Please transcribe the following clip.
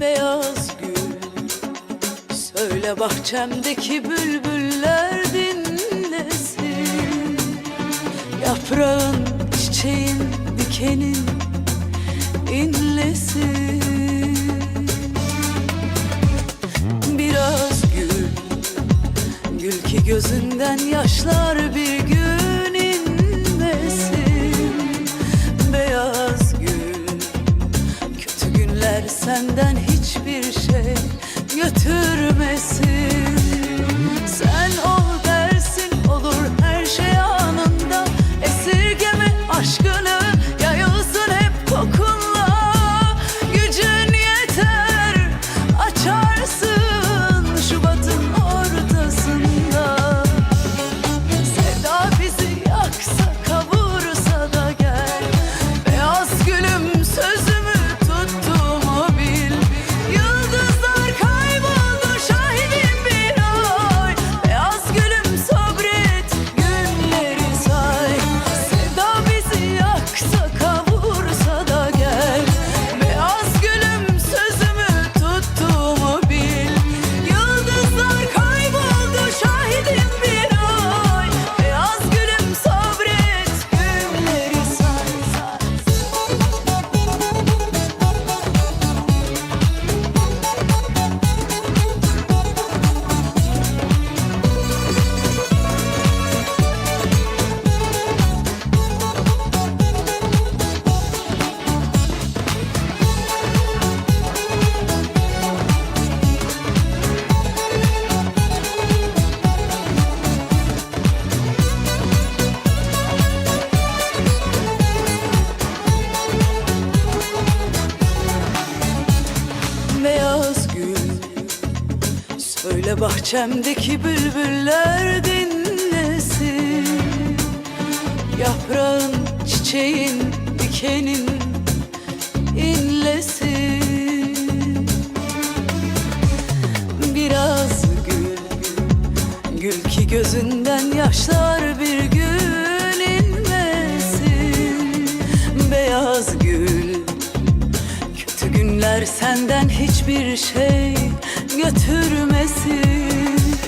beyaz gül. Söyle bahçemdeki bülbüller dinlesin. Yaprağın, çiçeğin, dikenin inlesin. Biraz gül, gül ki gözünden yaşlar bir gün günler senden hiçbir şey götürmesin Sen ol Söyle bahçemdeki bülbüller dinlesin. Yaprağın, çiçeğin, dikenin inlesin. Biraz gül, gül ki gözünden yaşlar bir gün inmesin. Beyaz gül, Kötü günler senden hiçbir şey götürmesin